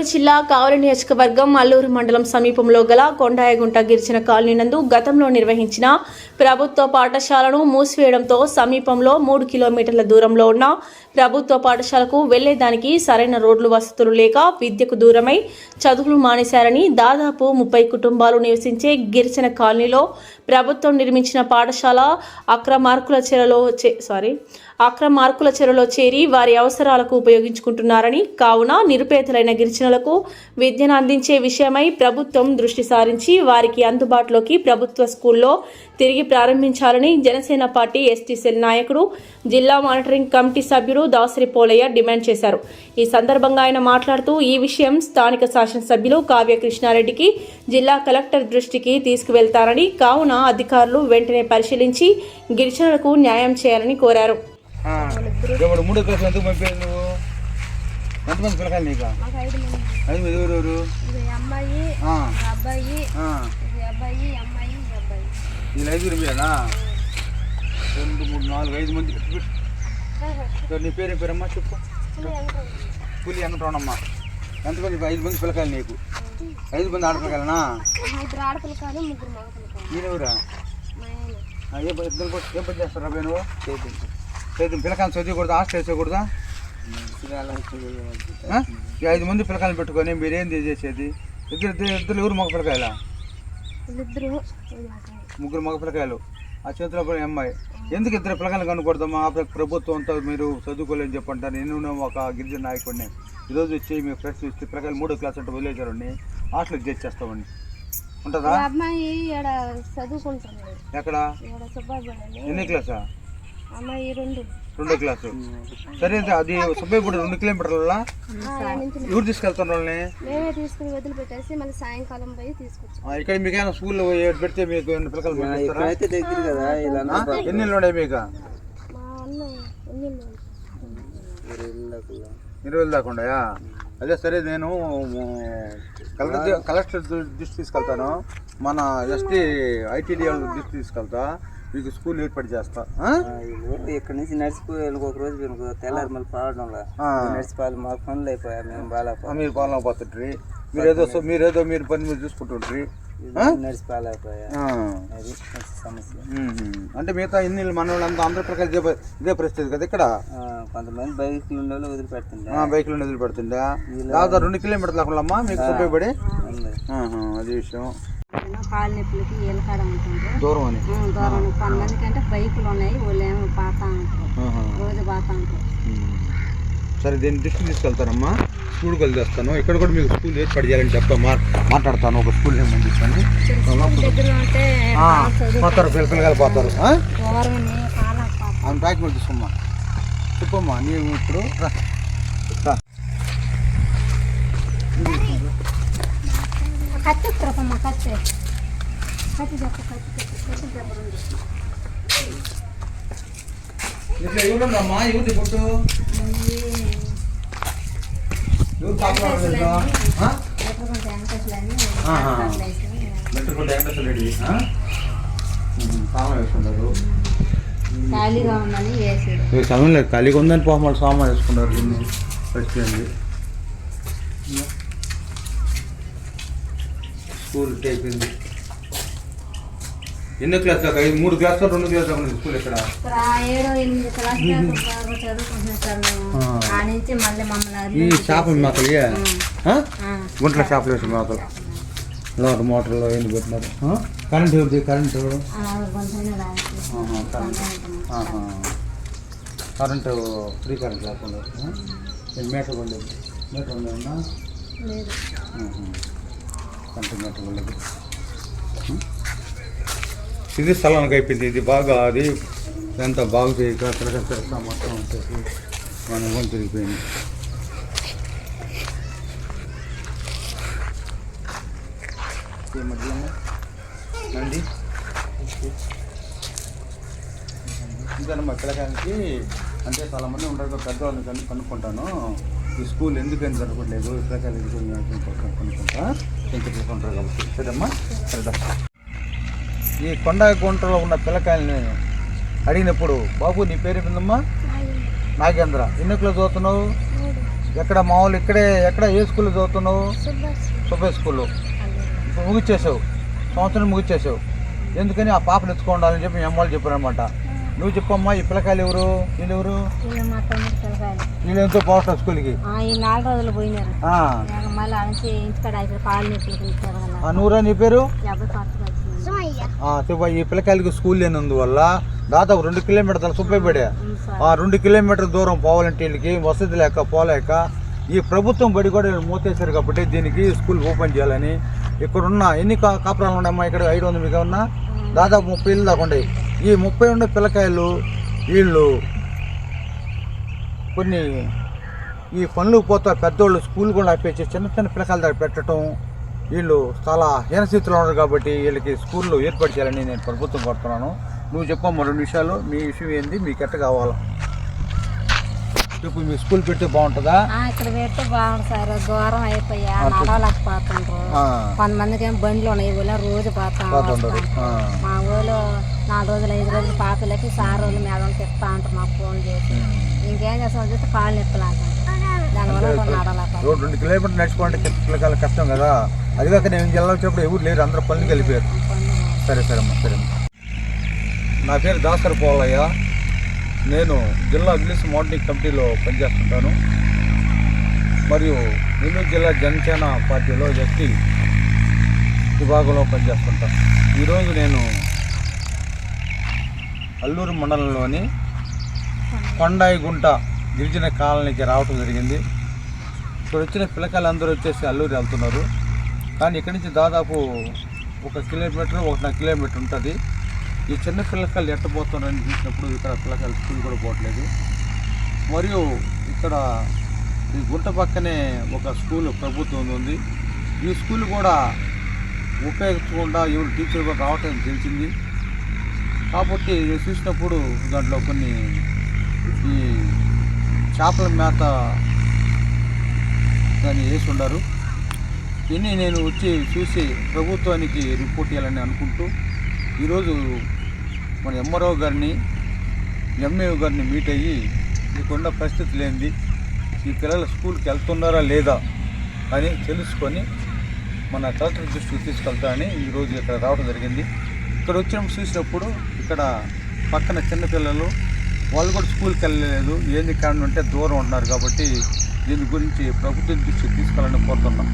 ఏలూరు జిల్లా కావలి నియోజకవర్గం అల్లూరు మండలం సమీపంలో గల కొండాయగుంట గిరిజన కాలనీ నందు గతంలో నిర్వహించిన ప్రభుత్వ పాఠశాలను మూసివేయడంతో సమీపంలో మూడు కిలోమీటర్ల దూరంలో ఉన్న ప్రభుత్వ పాఠశాలకు వెళ్ళేదానికి సరైన రోడ్లు వసతులు లేక విద్యకు దూరమై చదువులు మానేశారని దాదాపు ముప్పై కుటుంబాలు నివసించే గిరిజన కాలనీలో ప్రభుత్వం నిర్మించిన పాఠశాల అక్రమార్కుల చెరలో సారీ అక్రమార్కుల చెరలో చేరి వారి అవసరాలకు ఉపయోగించుకుంటున్నారని కావున నిరుపేదలైన గిరిజనులకు విద్యను అందించే విషయమై ప్రభుత్వం దృష్టి సారించి వారికి అందుబాటులోకి ప్రభుత్వ స్కూల్లో తిరిగి ప్రారంభించాలని జనసేన పార్టీ ఎస్టీ సెల్ నాయకుడు జిల్లా మానిటరింగ్ కమిటీ సభ్యుడు దాసరి పోలయ్య డిమాండ్ చేశారు. ఈ సందర్భంగా ఆయన మాట్లాడుతూ ఈ విషయం స్థానిక శాసనసభ్యులు కావ్య కృష్ణారెడ్డికి జిల్లా కలెక్టర్ దృష్టికి తీసుకువెళ్తారని కావున అధికారులు వెంటనే పరిశీలించి గిరిజనులకు న్యాయం చేయాలని కోరారు. ఇప్పుడు మూడో క్లాస్ ఎంతకు పంపారు నువ్వు? ఎంతమంది పిల్లకాయలు నీకు? ఐదు మంది. ఎవరు ఎవరు? అమ్మాయి అబ్బాయి అబ్బాయి ఈ అమ్మాయి అబ్బాయి. వీళ్ళు ఐదుగురు మీరేనా రెండు మూడు నాలుగు ఐదు మంది. నీ పేరు పేరమ్మా చెప్పు. పులి వెంకటరమణమ్మ. ఎంతమంది ఐదు మంది పిల్లకాయలు నీకు? ఐదు మంది ఆడపిల్లకాయలనా? మీరెవరా ఏ పని ఇద్దరు ఏం పని చేస్తారా అబ్బాయి నువ్వు? చదువు పిల్లకాయలు చదివకూడదా హాస్టల్ వేసేయకూడదా? ఐదు మంది పిల్లకాయలు పెట్టుకొని మీరేం చేసేది? ఇద్దరు ఇద్దరు ఎవరు మగ పిల్లకాయలా. ముగ్గురు మగ పిల్లకాయలు ఆ చేతిలో పడిన అమ్మాయి. ఎందుకు ఇద్దరు పిల్లకాయలు కనుకూడదమ్మా ఆ ప్రభుత్వంతో మీరు చదువుకోలేని చెప్పంటారు నేను ఒక గిరిజన నాయకుడిని. ఈరోజు వచ్చి మీ ఫ్రెండ్స్ ఇస్తే పిల్లకాయలు మూడో క్లాస్ అంటే వదిలేశారండి. హాస్టల్కి చేర్చేస్తామండి. ఉంటుందా? అమ్మాయి ఎక్కడ? ఎన్ని క్లాసా? రెండు. రెండో క్లాసు. సరే అది సుబ్బయ్యపూడి రెండు కిలోమీటర్ల ఎవరు తీసుకెళ్తారు వాళ్ళని? మేమే తీసుకుని వదిలిపెట్టేసి మళ్ళీ సాయంకాలం పోయి తీసుకొచ్చాం. ఇక్కడ మీకు ఏమైనా స్కూల్లో పెడితే మీకు పంపిస్తారా? అయితే దగ్గర కదా ఇలా? ఎన్ని ఇళ్ళు ఉన్నాయి మీకు? ఇరవై దాకా ఉన్నాయా? అదే సరే నేను కలెక్టర్ కలెక్టర్ దృష్టి తీసుకెళ్తాను. మన ఎస్టీ ఐటీడీ దృష్టి తీసుకెళ్తా. మీకు స్కూల్ ఏర్పాటు చేస్తా? ఇక్కడ నుంచి నడిచిపోయి ఒక రోజు తెల్లారి మళ్ళీ పాడడంలో. నడిచిపోవాలి మాకు పనులు అయిపోయా మేము బాగా మీరు పాలన పోతుండ్రి మీరేదో సో- మీరేదో మీరు పని మీరు చూసుకుంటుండ్రి ఆ? నడిచిపోలేకపోయా ఆ. అది మంచి సమస్య మ్మ్. అంటే మిగతా ఇన్ని మన వాళ్ళంతా అందరి ప్రకారం ఇదే పరిస్థితి కదా ఇక్కడ ఆ, కొంతమంది బైక్లు ఉండే వదిలిపెడుతుండే ఆ, బైక్లు వదిలి పెడుతుందా దాదాపు రెండు కిలోమీటర్లు అమ్మా మీకు. ఆహా, అది విషయం కాలు నొప్పులకి ఎలకాడ ఉంటుండ్రు దూరం అని. దూరం కొంతమంది కంటే బైకులు ఉన్నాయి వాళ్ళు ఏమో పాతా ఆహా. రోజు పాతా మ్మ్. సరే దీన్ని దృష్టికి తీసుకెళ్తానమ్మా. స్కూల్కి వదిలేస్తాను ఇక్కడ కూడా మీకు స్కూల్ ఏర్పాటు చేయాలని చెప్తా మా మాట్లాడతాను. ఒక స్కూల్ నేమ్ పోతారు పిల్ల పిల్లలు పోతారు. ఆ? దూరం కాలా పాత ఆమె డాక్యుమెంట్ తీసుకోమ్మా. చెప్పమ్మా నీవు ఇప్పుడు. కత్తి? చెప్ప ఇంట్లో? వేసుకున్నారు ఖాళీగా ఉందని వేసాడు సమయం లేదు ఖాళీగా ఉందని వాళ్ళు సామాన్ వేసుకున్నారు దీన్ని. వచ్చింది స్కూల్ అయిపోయింది ఎన్నో క్లాస్ దాకా? ఐదు మూడు క్లాస్ రెండు ఉంది స్కూల్ ఇక్కడ ఇక్కడ ఏడో ఎనిమిది క్లాస్ బాగా చదువుకుంటున్నాం ఆ. నుంచి మళ్ళీ మమ్మల్ని ఈ షాప్ మాకలు ఆ. గుంట్ల షాప్లో వేసిన మాకలు లోటు మోటార్లో ఏంది పెట్టినారు? కరెంట్ ఎవరిది? Current current. ఫ్రీ కరెంట్ లేకుండా. మీటర్ ఉండేది మీటర్ లేదు. కరెంటు మీటర్ ఉండేది? ఇది స్థలానికి అయిపోయింది ఇది బాగా అది ఎంత బాగు చేయక తిరగ తిరగ మొత్తం వచ్చేసి మన గుణం తిరిగిపోయింది. ఈ మధ్యలో పిల్లకాయలకి అంటే చాలా మంది ఉంటారు కదా, పెద్దవాళ్ళని కనుక్కుంటాను. ఈ స్కూల్ ఎందుకని జరగట్లేదు? పిల్లకాయలు ఎందుకు కనుక్కుంటా. ఎంత తీసుకుంటారు కాబట్టి. సరేమ్మా సరేదా ఈ కొండ గుంటలో ఉన్న పిల్లకాయలని అడిగినప్పుడు బాబు నీ పేరు ఏందమ్మా? నాగేంద్ర. ఎన్ని క్లాస్ చదువుతున్నావు ఎక్కడ మామూలు ఇక్కడే ఎక్కడ ఏ స్కూల్లో చదువుతున్నావు సుబ్బయ్య స్కూల్లో. ఇప్పుడు ముగిచ్చేసావు సంవత్సరం ముగిచ్చేసావు. ఎందుకని ఆ పాపను ఎత్తుకోండాలని చెప్పి మీ అమ్మ వాళ్ళు చెప్పారనమాట నువ్వు చెప్పమ్మా ఈ పిల్లకాయలు ఎవరు? వీళ్ళు ఎవరు? వీళ్ళు ఎంతో పోవటం స్కూల్కి. నాలుగు రోజులు పోయినారు. నువ్వురా నీ పేరు? డబ్బులు ఈ పిల్లకాయలకి స్కూల్ లేనందువల్ల దాదాపు రెండు కిలోమీటర్ల సుబ్బయ్యపడే. ఉంది ఆ రెండు కిలోమీటర్ దూరం పోవాలంటే వీళ్ళకి వసతి లేక పోలేక ఈ ప్రభుత్వం బడి కూడా మూతేశారు కాబట్టి దీనికి స్కూల్ ఓపెన్ చేయాలని ఇక్కడున్న ఎన్ని కా కాపురాలు ఉన్నాయమ్మా? ఇక్కడ ఐదు వందల మీద ఉన్నా దాదాపు ముప్పై ఇళ్ళు దాకా ఉన్నాయి. ఈ ముప్పై ఉండే పిల్లకాయలు వీళ్ళు కొన్ని ఈ పనులు పోతా పెద్దోళ్ళు స్కూల్ కూడా ఆపేసి చిన్న చిన్న పిల్లకాయల దగ్గర పెట్టడం వీళ్ళు చాలా హీనస్థితిలో ఉన్నారు కాబట్టి వీళ్ళకి స్కూల్లో ఏర్పాటు చేయాలని నేను ప్రభుత్వం కోరుతున్నాను. నువ్వు చెప్పమ్మా రెండు విషయాలు మీ విషయం ఏంది మీకు ఎట్ట కావాలా? ఇప్పుడు మీ స్కూల్ పెడితే బాగుంటుందా? ఇక్కడ పెడితే బాగుంది సార్. దూరం అయిపోయా నడవలేకపోతుండ్రు కొంతమందికి ఏం బండ్లు ఉన్నాయి ఊళ్ళో రోజు పోతాం. మా ఊళ్ళో నాలుగు రోజులు ఐదు రోజులు పాపలకి సార్ రోజులు మేడం చెప్తా ఉంటారు మాకు ఫోన్ చేసి. ఇంకేం చేస్తాం చూస్తే కాళ్ళు నొప్పులు అంటారు రోడ్ రెండు కిలోమీటర్లు నడుచుకోవాలంటే చిన్న పిల్లకాయలు కష్టం కదా. అది కాక నేను జిల్లా వచ్చినప్పుడు ఎవరు లేరు అందరూ పనులు వెళ్ళిపోయారు సరే సరే అమ్మా సరే అమ్మా. నా పేరు దాసర్ పోలయ్య. నేను జిల్లా అగ్నిస్ మోడలింగ్ కమిటీలో పనిచేస్తుంటాను. మరియు నెల్లూరు జిల్లా జనసేన పార్టీలో ఎస్టీ విభాగంలో పనిచేస్తుంటాను. ఈరోజు నేను అల్లూరు మండలంలోని కొండాయిగుంట గిరిజన కాలనీకి రావటం జరిగింది. ఇక్కడ వచ్చిన పిల్లకాయలందరూ వచ్చేసి అల్లూరు వెళ్తున్నారు. కానీ ఇక్కడి నుంచి దాదాపు ఒక కిలోమీటర్ ఒకటిన్నర కిలోమీటర్ ఉంటుంది. ఈ చిన్న పిల్లకాయలు ఎట్టబోతున్నారని చూసినప్పుడు ఇక్కడ పిల్లకాయలు స్కూల్ కూడా పోవట్లేదు. మరియు ఇక్కడ ఈ గుంట పక్కనే ఒక స్కూల్ ప్రభుత్వం ఉంది. ఈ స్కూల్ కూడా ఉపయోగించకుండా ఎవరు టీచర్ కూడా రావటం తెలిసింది. కాబట్టి చూసినప్పుడు దాంట్లో కొన్ని ఈ చేపల మేత దాన్ని వేసి ఉండరు. ఇన్ని నేను వచ్చి చూసి ప్రభుత్వానికి రిపోర్ట్ చేయాలని అనుకుంటూ ఈరోజు మన ఎంఆర్ఓ గారిని ఎంఏఓ గారిని మీట్ అయ్యి మీకున్న పరిస్థితి లేనిది ఈ పిల్లలు స్కూల్కి వెళ్తున్నారా లేదా అని తెలుసుకొని మన కలెక్టర్ దృష్టికి తీసుకెళ్తా అని ఈరోజు ఇక్కడ రావడం జరిగింది. ఇక్కడ వచ్చినప్పుడు చూసినప్పుడు ఇక్కడ పక్కన చిన్నపిల్లలు వాళ్ళు కూడా స్కూల్కి వెళ్ళలేదు. ఏంది కారణం అంటే దూరం ఉంటున్నారు కాబట్టి దీని గురించి ప్రభుత్వం దృష్టికి తీసుకెళ్ళాలని కోరుతున్నాం.